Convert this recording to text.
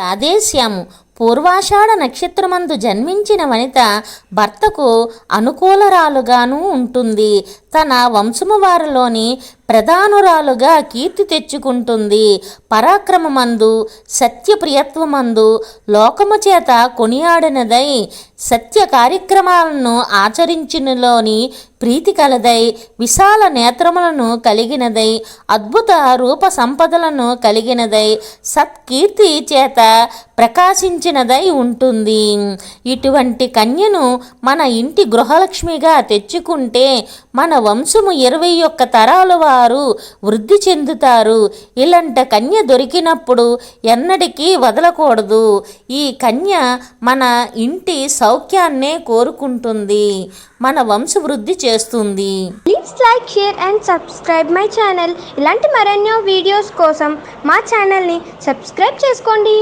ఆదేశ్యము పూర్వాషాఢ నక్షత్రమందు జన్మించిన వనిత భర్తకు అనుకూలరాలుగాను ఉంటుంది. తన వంశము వారిలోని ప్రధానురాలుగా కీర్తి తెచ్చుకుంటుంది. పరాక్రమమందు సత్యప్రియత్వమందు లోకము చేత కొనియాడినదై సత్య కార్యక్రమాలను ఆచరించినలోని ప్రీతి కలదై విశాల నేత్రములను కలిగినదై అద్భుత రూప సంపదలను కలిగినదై సత్కీర్తి చేత ప్రకాశించినదై ఉంటుంది. ఇటువంటి కన్యను మన ఇంటి గృహలక్ష్మిగా తెచ్చుకుంటే మన వంశము ఇరవై ఒక్క తరాల వారు వృద్ధి చెందుతారు. ఇలాంటి కన్య దొరికినప్పుడు ఎన్నటికీ వదలకూడదు. ఈ కన్య మన ఇంటి సౌఖ్యాన్నే కోరుకుంటుంది. మన వంశ వృద్ధి చేస్తుంది. Please like share and subscribe my channel ఇలాంటి మరెన్నో వీడియోస్ కోసం మా ఛానల్ని సబ్స్క్రైబ్ చేసుకోండి.